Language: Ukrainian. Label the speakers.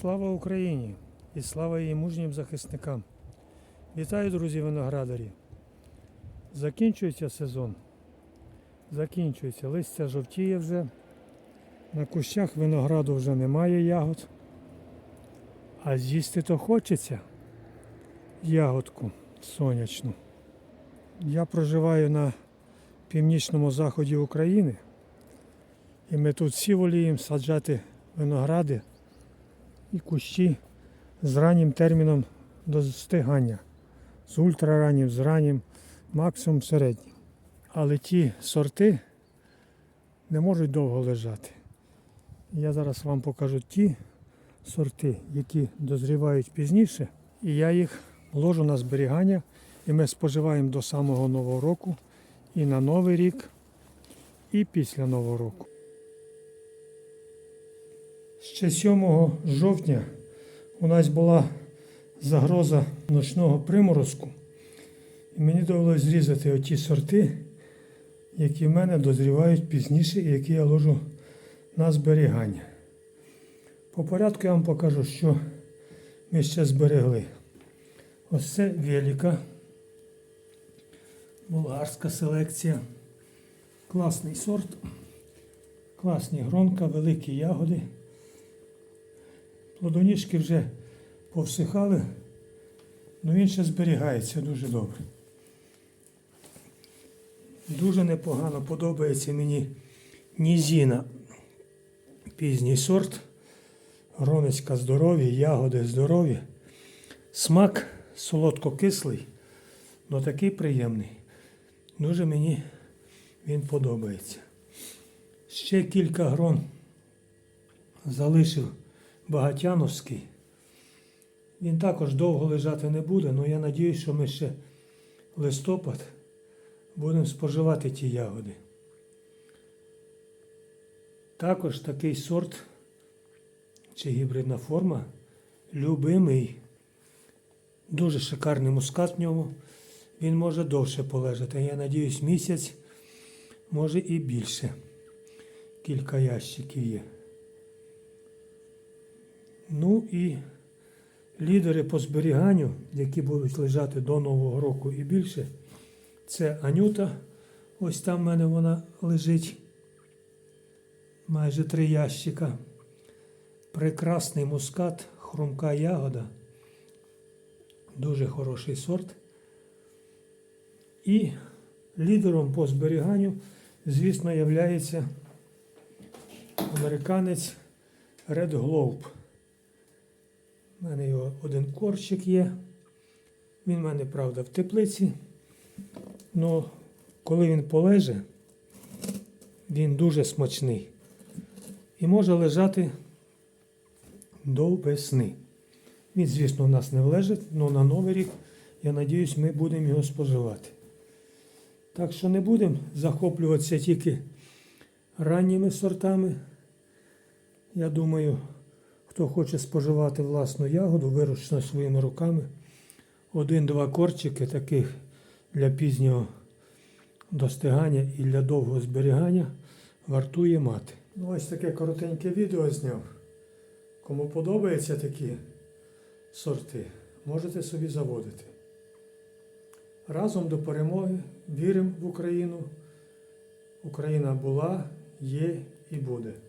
Speaker 1: Слава Україні і слава її мужнім захисникам. Вітаю, друзі виноградарі. Закінчується сезон. Закінчується. Листя жовтіє вже. На кущах винограду вже немає ягод. А з'їсти то хочеться ягодку сонячну. Я проживаю на північному заході України. І ми тут всі воліємо саджати виногради і кущі з раннім терміном достигання. З ультрараннім, з раннім, максимум середнім. Але ті сорти не можуть довго лежати. Я зараз вам покажу ті сорти, які дозрівають пізніше, і я їх ложу на зберігання, і ми споживаємо до самого Нового року, і на Новий рік, і після Нового року. Ще 7 жовтня у нас була загроза ночного приморозку. І мені довелося зрізати оті сорти, які в мене дозрівають пізніше і які я ложу на зберігання. По порядку я вам покажу, що ми ще зберегли. Ось це велика болгарська селекція. Класний сорт, класні гронка, великі ягоди. Плодоніжки вже повсихали, але він ще зберігається дуже добре. Дуже непогано подобається мені Нізіна. Пізній сорт. Гронецька здорові, ягоди здорові. Смак солодко-кислий, але такий приємний. Дуже мені він подобається. Ще кілька грон залишив Багатяновський. Він також довго лежати не буде, але я сподіваюся, що ми ще листопад будемо споживати ті ягоди. Також такий сорт чи гібридна форма любимий. Дуже шикарний мускат в ньому. Він може довше полежати. Я сподіваюся, місяць, може і більше. Кілька ящиків є. Ну і лідери по зберіганню, які будуть лежати до Нового року і більше, це Анюта. Ось там в мене вона лежить. Майже три ящика. Прекрасний мускат, хрумка ягода. Дуже хороший сорт. І лідером по зберіганню, звісно, є американець Red Globe. У мене його один корчик є. Він в мене, правда, в теплиці. Але коли він полеже, він дуже смачний. І може лежати до весни. Він, звісно, у нас не влежить, але на новий рік, я сподіваюся, ми будемо його споживати. Так що не будемо захоплюватися тільки ранніми сортами. Я думаю, хто хоче споживати власну ягоду, вирощену своїми руками, один-два корчики таких для пізнього достигання і для довгого зберігання вартує мати. Ну, ось таке коротеньке відео зняв. Кому подобаються такі сорти, можете собі заводити. Разом до перемоги віримо в Україну. Україна була, є і буде.